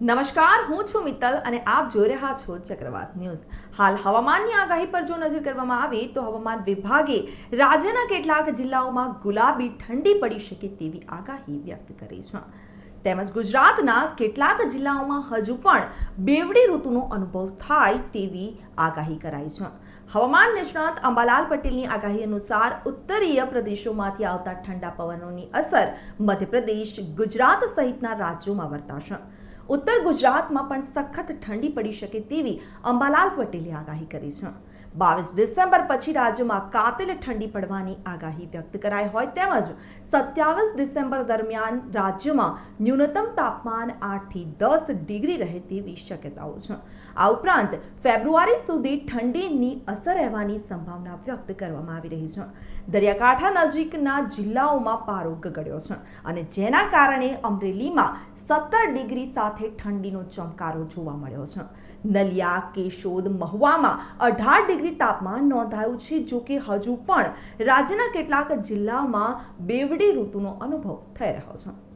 નમસ્કાર, હું છું મિત્તલ અને આપ જોઈ રહ્યા છો ચક્રવાત ન્યૂઝ. હાલ હવામાનની આગાહી પર જો નજર કરવામાં આવે તો હવામાન વિભાગે રાજ્યના કેટલાક જિલ્લાઓમાં ગુલાબી ઠંડી પડી શકે તેવી આગાહી વ્યક્ત કરી છે. તેમજ ગુજરાતના કેટલાક જિલ્લાઓમાં હજુ પણ બેવડી ઋતુનો અનુભવ થાય તેવી આગાહી કરાઈ છે. હવામાન નિષ્ણાત અંબાલાલ પટેલની આગાહી અનુસાર ઉત્તરીય પ્રદેશોમાંથી આવતા ઠંડા પવનોની અસર મધ્યપ્રદેશ, ગુજરાત સહિતના રાજ્યોમાં વર્તાશે. ઉત્તર ગુજરાતમાં પણ સખત ઠંડી પડી શકે તેવી અંબાલાલ પટેલે આગાહી કરી છે. બાવીસ ડિસેમ્બર પછી રાજ્યમાં કાતિલ ઠંડી પડવાની આગાહી વ્યક્ત કરાઈ હોય તેમજ સત્યાવીસ ડિસેમ્બર દરમિયાન રાજ્યમાં ન્યૂનતમ તાપમાન આઠથી દસ ડિગ્રી રહે તેવી શક્યતાઓ છે. આ ઉપરાંત ફેબ્રુઆરી સુધી ઠંડીની અસર રહેવાની સંભાવના વ્યક્ત કરવામાં આવી રહી છે. દરિયાકાંઠા નજીકના જિલ્લાઓમાં પારો ગગડ્યો છે અને જેના કારણે અમરેલીમાં સત્તર ડિગ્રી સાથે ઠંડીનો ચમકારો જોવા મળ્યો છે. નલિયા, કેશોદ, મહુવામાં અઢાર ડિગ્રી તાપમાન નોંધાયું છે, જો કે હજુ પણ રાજ્યના કેટલાક જિલ્લામાં બેવડી ઋતુનો અનુભવ થઈ રહ્યો છે.